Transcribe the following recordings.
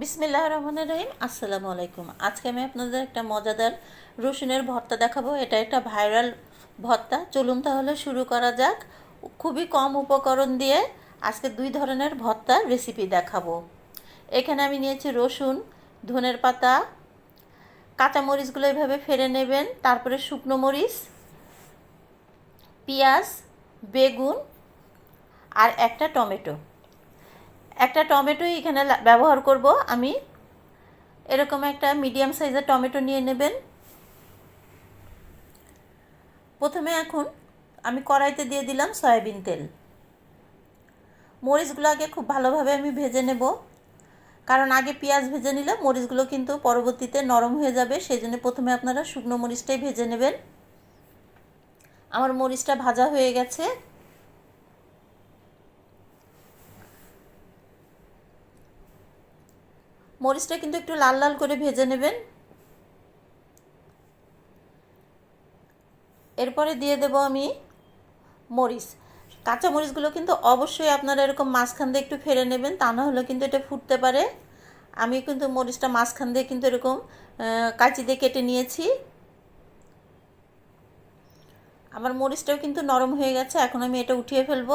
বিসমিল্লাহ রহমান রহিম, আসসালামু আলাইকুম। আজকে আমি আপনাদের একটা মজাদার রসুনের ভর্তা দেখাবো। এটা একটা ভাইরাল ভর্তা। চলুন তাহলে শুরু করা যাক। খুবই কম উপকরণ দিয়ে আজকে দুই ধরনের ভর্তার রেসিপি দেখাবো। এখানে আমি নিয়েছি রসুন, ধনের পাতা, কাঁচামরিচগুলো এইভাবে ফেলে নেবেন, তারপরে শুকনো মরিচ, পেঁয়াজ, বেগুন আর একটা টমেটো। একটা টমেটোই এখানে ব্যবহার করব আমি। এরকম একটা মিডিয়াম সাইজের টমেটো নিয়ে নেবেন। প্রথমে এখন আমি কড়াইতে দিয়ে দিলাম সয়াবিন তেল। মরিচগুলো আগে খুব ভালোভাবে আমি ভেজে নেব। কারণ আগে পেঁয়াজ ভেজে নিলে মরিচগুলো কিন্তু পরবর্তীতে নরম হয়ে যাবে সেই জন্য প্রথমে আপনারা শুকনো মরিচটাই ভেজে নেবেন। আমার মরিচটা ভাজা হয়ে গেছে। মরিচটা কিন্তু একটু লাল লাল করে ভেজে নেবেন। এরপরে দিয়ে দেব আমি মরিচ। কাঁচা মরিচগুলো কিন্তু অবশ্যই আপনারা এরকম মাঝখান দিয়ে একটু ফেলে নেবেন, তা না হলে কিন্তু এটা ফুটতে পারে। আমি কিন্তু মরিচটা মাঝখান দিয়ে কিন্তু এরকম কাঁচি দিয়ে কেটে নিয়েছি। আমার মরিচটাও কিন্তু নরম হয়ে গেছে, এখন আমি এটা উঠিয়ে ফেলব।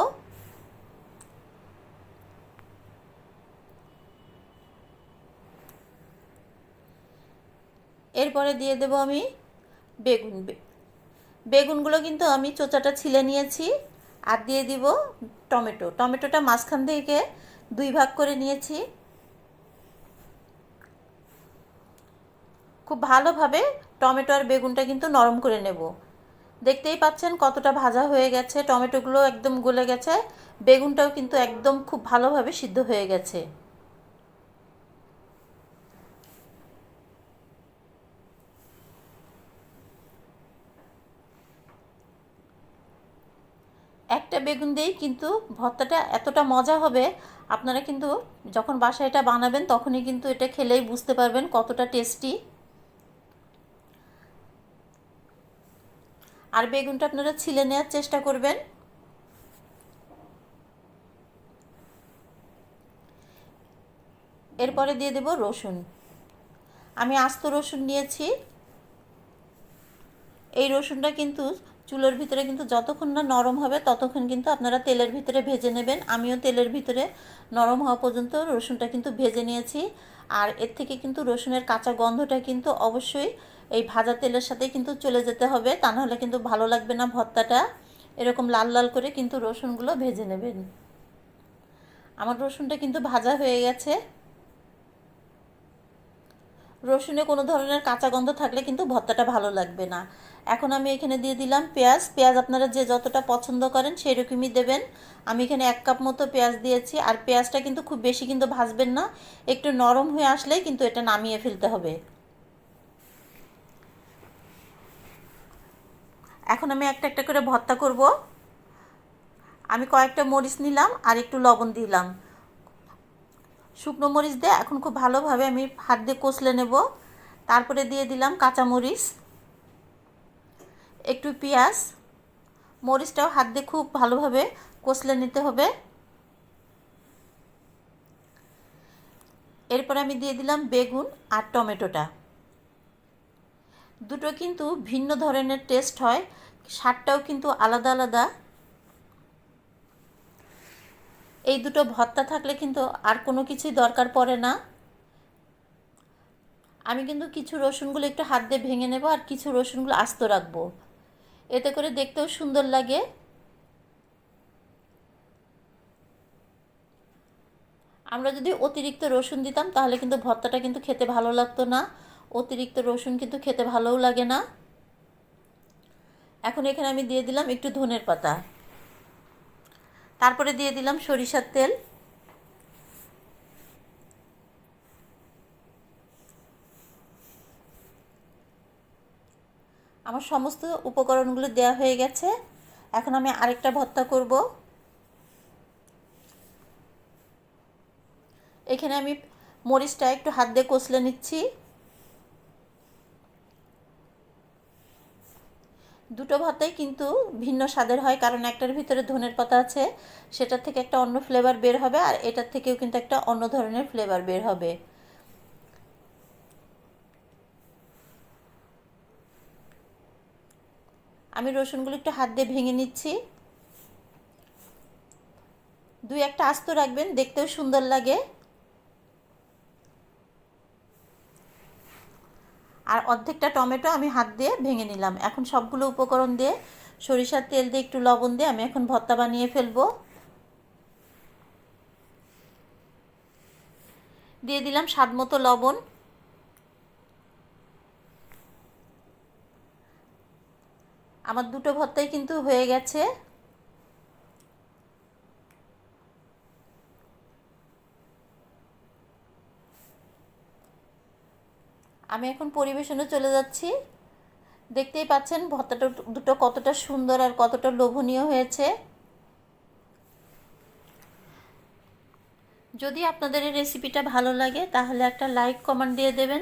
এরপরে দিয়ে দেব আমি বেগুন। বেগুনগুলো কিন্তু আমি চোচাটা ছিলে নিয়েছি আর দিয়ে দিব টমেটো। টমেটোটা মাঝখান থেকে দুই ভাগ করে নিয়েছি। খুব ভালোভাবে টমেটো আর বেগুনটা কিন্তু নরম করে নেব। দেখতেই পাচ্ছেন কতটা ভাজা হয়ে গেছে। টমেটোগুলো একদম গলে গেছে। বেগুনটাও কিন্তু একদম খুব ভালোভাবে সিদ্ধ হয়ে গেছে। একটা বেগুন দিয়েই কিন্তু ভর্তাটা এতটা মজা হবে, আপনারা কিন্তু যখন বাসায় এটা বানাবেন তখনই কিন্তু এটা খেলেই বুঝতে পারবেন কতটা টেস্টি আর বেগুনটা আপনারা ছিলে নেওয়ার চেষ্টা করবেন। এরপরে দিয়ে দেব রসুন। আমি আস্ত রসুন নিয়েছি। এই রসুনটা কিন্তু চুলোর ভিতরে কিন্তু যতক্ষণ না নরম হবে, ততক্ষণ কিন্তু আপনারা তেলের ভিতরে ভেজে নেবেন। আমিও তেলের ভিতরে নরম হওয়া পর্যন্ত রসুনটা কিন্তু ভেজে নিয়েছি। আর এর থেকে কিন্তু রসুনের কাঁচা গন্ধটা কিন্তু অবশ্যই এই ভাজা তেলের সাথে কিন্তু চলে যেতে হবে। তা নাহলে কিন্তু ভালো লাগবে না ভর্তাটা। এরকম লাল লাল করে কিন্তু রসুনগুলো ভেজে নেবেন। আমার রসুনটা কিন্তু ভাজা হয়ে গেছে। রসুনে কোনো ধরনের কাঁচা গন্ধ থাকলে কিন্তু ভর্তাটা ভালো লাগবে না। এখন আমি এখানে দিয়ে দিলাম পেঁয়াজ। পেঁয়াজ আপনারা যে যতটা পছন্দ করেন সেই রকমই দেবেন। আমি এখানে এক কাপ মতো পেঁয়াজ দিয়েছি। আর পেঁয়াজটা কিন্তু খুব বেশি কিন্তু ভাজবেন না। একটু নরম হয়ে আসলেই কিন্তু এটা নামিয়ে ফেলতে হবে। এখন আমি একটা একটা করে ভর্তা করব। আমি কয়েকটা মরিচ নিলাম আর একটু লবণ দিলাম। শুকনো মরিচ দিয়ে এখন খুব ভালোভাবে আমি হাত দিয়ে কষলে নেব। তারপরে দিয়ে দিলাম কাঁচা মরিচ, একটু পেঁয়াজ। মরিচটাও হাত দিয়ে খুব ভালোভাবে কষলে নিতে হবে। এরপর আমি দিয়ে দিলাম বেগুন আর টমেটোটা। দুটো কিন্তু ভিন্ন ধরনের টেস্ট হয়, স্বাদটাও কিন্তু আলাদা আলাদা। এই দুটো ভর্তা থাকলে কিন্তু আর কোনো কিছুই দরকার পড়ে না। আমি কিন্তু কিছু রসুনগুলো একটু হাত দিয়ে ভেঙে নেব আর কিছু রসুনগুলো আস্ত রাখব। এতে করে দেখতেও সুন্দর লাগে। আমরা যদি অতিরিক্ত রসুন দিতাম তাহলে কিন্তু ভর্তাটা কিন্তু খেতে ভালো লাগতো না। অতিরিক্ত রসুন কিন্তু খেতে ভালোও লাগে না। এখন এখানে আমি দিয়ে দিলাম একটু ধনের পাতা। তারপরে দিয়ে দিলাম সরিষার তেল। আমার সমস্ত উপকরণগুলো দেওয়া হয়ে গেছে। এখন আমি আরেকটা ভর্তা করব। এখানে আমি মরিচটা একটু হাত দিয়ে কষলে নিচ্ছি। দুটো ভাতেই কিন্তু ভিন্ন স্বাদের হয়, কারণ একটার ভিতরে ধনের পাতা আছে, সেটার থেকে একটা অন্য ফ্লেভার বের হবে, আর এটার থেকেও কিন্তু একটা অন্য ধরনের ফ্লেভার বের হবে। আমি রসুনগুলো একটু হাত দিয়ে ভেঙে নিচ্ছি। দুই একটা আস্ত রাখবেন, দেখতেও সুন্দর লাগে। আর অর্ধেকটা টমেটো আমি হাত দিয়ে ভেঙে নিলাম। এখন সবগুলো উপকরণ দিয়ে সরিষার তেল দিয়ে একটু লবণ দিয়ে আমি এখন ভর্তা বানিয়ে ফেলব। দিয়ে দিলাম স্বাদ মতো লবণ। আমার দুটো ভর্তাই কিন্তু হয়ে গেছে। আমি এখন পরিবেশনে চলে যাচ্ছি। দেখতেই পাচ্ছেন ভর্তাটা দুটো কতটা সুন্দর আর কতটা লোভনীয় হয়েছে। যদি আপনাদের এই রেসিপিটা ভালো লাগে, তাহলে একটা লাইক কমেন্ট দিয়ে দেবেন।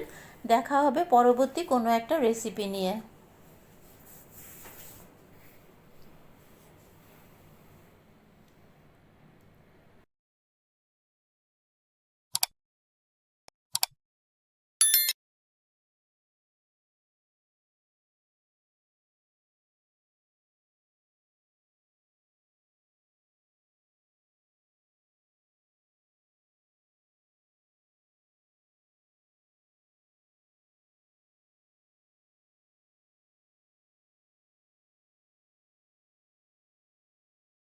দেখা হবে পরবর্তী কোনো একটা রেসিপি নিয়ে।